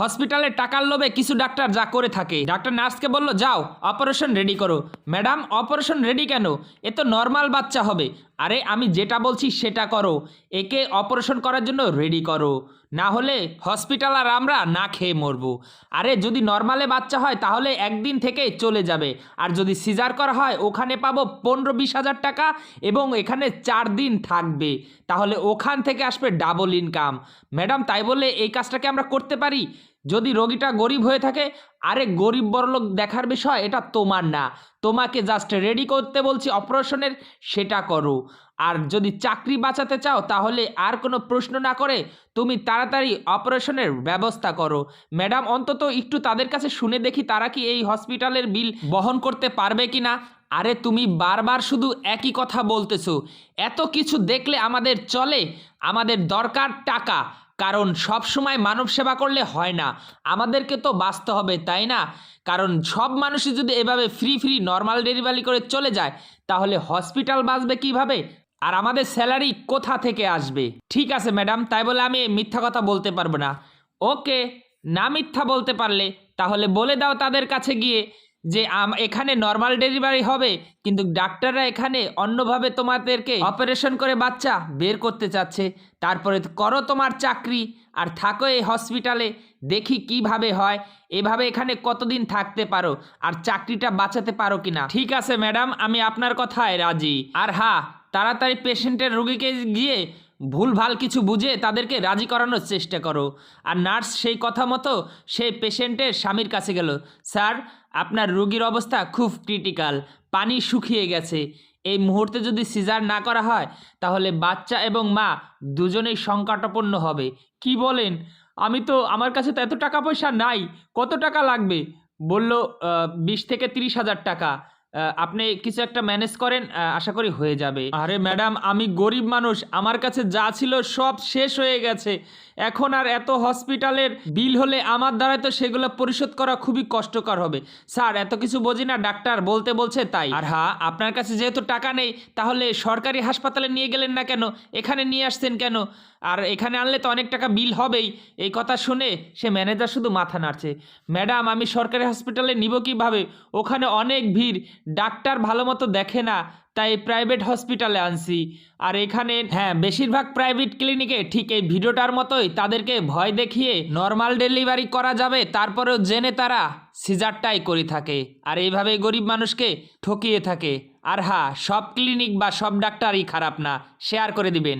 হসপিটালে টাকার লোভে কিছু ডাক্তার যা করে থাকে। ডাক্তার নার্সকে বলল, যাও, অপারেশন রেডি করো। ম্যাডাম, অপারেশন রেডি কেন? এ তো নর্মাল বাচ্চা হবে। আরে আমি যেটা বলছি সেটা করো। একে অপারেশন করার জন্য রেডি করো। না হলে হসপিটাল আর আমরা না খেয়ে মরবো। আরে যদি নর্মালে বাচ্চা হয়, তাহলে একদিন থেকে চলে যাবে। আর যদি সিজার করা হয়, ওখানে পাবো পনেরো বিশ হাজার টাকা এবং এখানে চার দিন থাকবে। তাহলে ওখান থেকে আসবে ডাবল ইনকাম ম্যাডাম, তাই বলে এই কাজটাকে আমরা করতে পারি? যদি রোগীটা গরিব হয়ে থাকে, আরে গরিব বড়লোক দেখার বিষয়, এটা তোমার না। তোমাকে জাস্ট রেডি করতে বলছি অপারেশনের সেটা করো। আর যদি চাকরি বাঁচাতে চাও, তাহলে আর কোনো প্রশ্ন না করে, তুমি তাড়াতাড়ি অপারেশনের ব্যবস্থা করো। ম্যাডাম, অন্তত একটু তাদের কাছে শুনে দেখি তারা কি এই হসপিটালের বিল বহন করতে পারবে কি না। আরে তুমি বারবার শুধু একই কথা বলতেছো। এত কিছু দেখলে আমাদের চলে, আমাদের দরকার টাকা। কারণ সব সময় মানব সেবা করলে হয় না। আমাদেরকে তো বাঁচতে হবে, তাই না? কারণ সব মানুষই যদি এভাবে ফ্রি ফ্রি নর্মাল ডেলিভারি করে চলে যায়, তাহলে হসপিটাল বাঁচবে কীভাবে? আর আমাদের স্যালারি কোথা থেকে আসবে? ঠিক আছে ম্যাডাম তাই বলে আমি মিথ্যা কথা বলতে পারব না। ওকে না মিথ্যা বলতে পারলে, তাহলে বলে দাও তাদের কাছে গিয়ে। যে এখানে নর্মাল ডেলিভারি হবে, কিন্তু ডাক্তাররা এখানে অন্যভাবে তোমাদেরকে অপারেশন করে বাচ্চা বের করতে চাচ্ছে। তারপরে করো তোমার চাকরি আর থাকো এই হসপিটালে দেখি কীভাবে হয়। এভাবে এখানে কতদিন থাকতে পারো আর চাকরিটা বাঁচাতে পারো কিনা? ঠিক আছে ম্যাডাম আমি আপনার কথায় রাজি। আর হ্যাঁ তাড়াতাড়ি পেশেন্টের রুগীকে গিয়ে ভুলভাল কিছু বুঝে তাদেরকে রাজি করানোর চেষ্টা করো। আর নার্স সেই কথা মতো সেই পেশেন্টের স্বামীর কাছে গেল, স্যার, আপনার রোগীর অবস্থা খুব ক্রিটিক্যাল, পানি শুকিয়ে গেছে। এই মুহূর্তে যদি সিজার না করা হয়, তাহলে বাচ্চা এবং মা দুজনেই সংকটাপন্ন হবে। কি বলেন? আমি তো, আমার কাছে তো এত টাকা পয়সা নাই, কত টাকা লাগবে? বলল বিশ থেকে তিরিশ হাজার টাকা। আপনি কিছু একটা ম্যানেজ করেন আশা করি হয়ে যাবে। আরে ম্যাডাম আমি গরিব মানুষ, আমার কাছে যা ছিল সব শেষ হয়ে গেছে। এখন আর এত হসপিটালের বিল হলে আমার দ্বারা তো সেগুলো পরিশোধ করা খুবই কষ্টকর হবে। স্যার, এত কিছু বুঝি না, ডাক্তার বলতে বলছে তাই। আর হ্যাঁ আপনার কাছে যেহেতু টাকা নেই, তাহলে সরকারি হাসপাতালে নিয়ে গেলেন না কেন? এখানে নিয়ে আসছেন কেন? আর এখানে আনলে তো অনেক টাকা বিল হবেই। এই কথা শুনে সে ম্যানেজার শুধু মাথা নাড়ছে। ম্যাডাম আমি সরকারি হসপিটালে নিব কীভাবে? ওখানে অনেক ভিড়। ডাক্তার ভালো মতো দেখে না, তাই প্রাইভেট হসপিটালে আনছি। আর এখানে হ্যাঁ বেশিরভাগ প্রাইভেট ক্লিনিকে ঠিক এই ভিডিওটার মতোই তাদেরকে ভয় দেখিয়ে নর্মাল ডেলিভারি করা যাবে, তারপরেও জেনে তারা সিজারটাই করে থাকে। আর এইভাবে গরিব মানুষকে ঠকিয়ে থাকে। আর হ্যাঁ সব ক্লিনিক বা সব ডাক্তারই খারাপ না শেয়ার করে দিবেন।